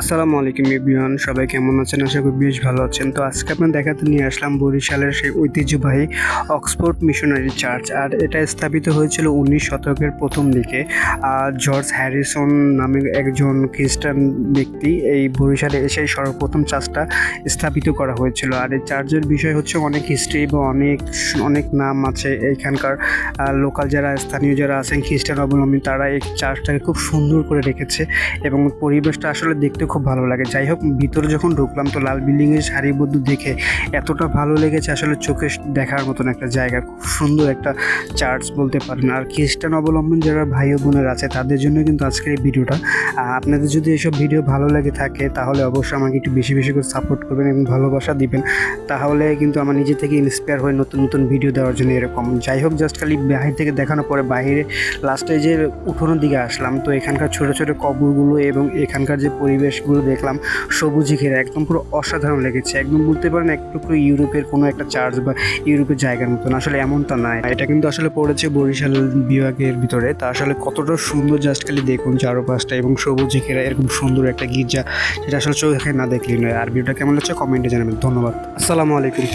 আসসালামু আলাইকুম ইবিয়ান সবাই কেমন আছেন? আশা করি বেশ ভালো আছেন। তো আজকে আপনার দেখাতে নিয়ে আসলাম বরিশালের সেই ঐতিহ্যবাহী অক্সফোর্ড মিশনারি চার্চ, আর এটা স্থাপিত হয়েছিল উনিশ শতকের প্রথম দিকে। আর জর্জ হ্যারিসন নামে একজন খ্রিস্টান ব্যক্তি এই বরিশালে এসে সর্বপ্রথম চার্চটা স্থাপিত করা হয়েছিল। আর এই চার্চের বিষয় হচ্ছে অনেক হিস্ট্রি বা অনেক অনেক নাম আছে এইখানকার লোকাল যারা, স্থানীয় যারা আছেন খ্রিস্টান অবলম্বী, তারা এই চার্চটাকে খুব সুন্দর করে রেখেছে। এবং পরিবেশটা আসলে দেখতে খুব ভালো লাগে। যাই হোক, ভিতরে যখন ঢুকলাম তো লাল বিল্ডিংয়ের সারিবদ্ধ দেখে এতটা ভালো লেগেছে আসলে চোখে দেখার মতন একটা জায়গা। খুব সুন্দর একটা চার্চ বলতে পারেন। আর খ্রিস্টান অবলম্বন যারা ভাই বোনের আছে, তাদের জন্য কিন্তু আজকের এই ভিডিওটা। আপনাদের যদি এসব ভিডিও ভালো লেগে থাকে, তাহলে অবশ্যই আমাকে একটু বেশি বেশি করে সাপোর্ট করবেন এবং ভালোবাসা দিবেন। তাহলে কিন্তু আমার নিজে থেকে ইন্সপায়ার হয়ে নতুন নতুন ভিডিও দেওয়ার জন্য এরকম। যাই হোক জাস্ট খালি বাহির থেকে দেখানোর পরে বাইরে লাস্টে যে উঠোনের দিকে আসলাম। তো এখানকার ছোটো ছোটো কবরগুলো এবং এখানকার যে পরিবেশগুলো দেখলাম সবুজে ঘেরা, একদম পুরো অসাধারণ লেগেছে। একদম বলতে পারেন একটু পুরো ইউরোপের কোনো একটা চার্চ বা ইউরোপের জায়গার মতন, আসলে এমনটা নয়। এটা কিন্তু আসলে পড়েছে বরিশাল বিভাগের ভিতরে, তা আসলে কতটা সুন্দর জাস্ট খালি দেখুন চারোপাশটা এবং সবুজে ঘেরা, এরকম সুন্দর একটা গির্জা সেটা আসলে চোখে না দেখলেই নয়। আর ভিডিওটা কেমন লাগছে কমেন্টে জানাবেন, ধন্যবাদ। আসসালামু আলাইকুম।